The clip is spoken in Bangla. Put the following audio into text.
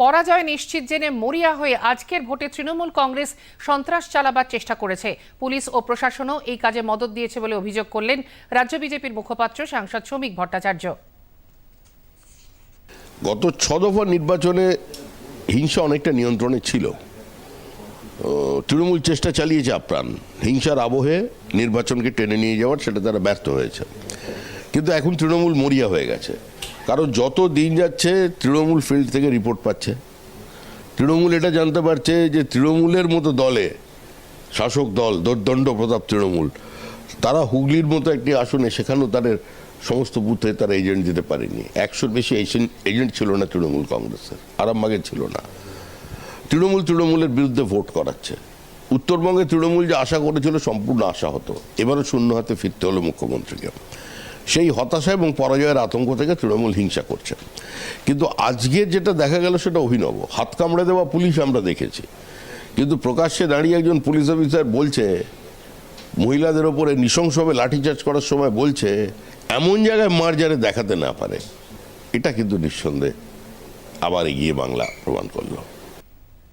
পরাজয় নিশ্চিত জেনে মরিয়া হয়ে আজকের ভোটে তৃণমূল কংগ্রেস সন্ত্রাস চালাবার চেষ্টা করেছে। পুলিশ ও প্রশাসনও এই কাজে মদত দিয়েছে বলে অভিযোগ করলেন রাজ্য বিজেপির মুখপাত্র সাংসদ শ্রমিক ভট্টাচার্য। গত ছ নির্বাচনে হিংসা অনেকটা নিয়ন্ত্রণে ছিল। তৃণমূল চেষ্টা চালিয়েছে আপ্রাণ। হিংসার আবহে নির্বাচনকে টেনে নিয়ে যাওয়ার সেটা তারা ব্যর্থ হয়েছে। কিন্তু এখন তৃণমূল মরিয়া হয়ে গেছে। কারণ যত দিন যাচ্ছে, তৃণমূল ফিল্ড থেকে রিপোর্ট পাচ্ছে। তৃণমূল এটা জানতে পারছে যে তৃণমূলের মতো দলে, শাসক দল দোর্দণ্ড প্রতাপ তৃণমূল, তারা হুগলির মতো একটি আসনে, সেখানেও তাদের সমস্ত বুথে তারা এজেন্ট দিতে পারেনি। একশোর বেশি এজেন্ট ছিল না তৃণমূল কংগ্রেসের আরামবাগের ছিল না। তৃণমূল তৃণমূলের বিরুদ্ধে ভোট করাচ্ছে। উত্তরবঙ্গে তৃণমূল যে আশা করেছিল, সম্পূর্ণ আশা হতো এবারও শূন্য হাতে ফিরতে হলো মুখ্যমন্ত্রীকে। সেই হতাশা এবং পরাজয়ের আতঙ্ক থেকে তৃণমূল হিংসা করছে। কিন্তু আজকে যেটা দেখা গেল সেটা অভিনব। হাত কামড়ে দেওয়া পুলিশ আমরা দেখেছি। কিন্তু প্রকাশ্যে দাঁড়িয়ে একজন পুলিশ অফিসার বলছে, মহিলাদের ওপরে নৃশংসভাবে লাঠিচার্জ করার সময় বলছে, এমন জায়গায় মার যারে দেখাতে না পারে। এটা কিন্তু নিঃসন্দেহে আবার এগিয়ে বাংলা প্রমাণ করল।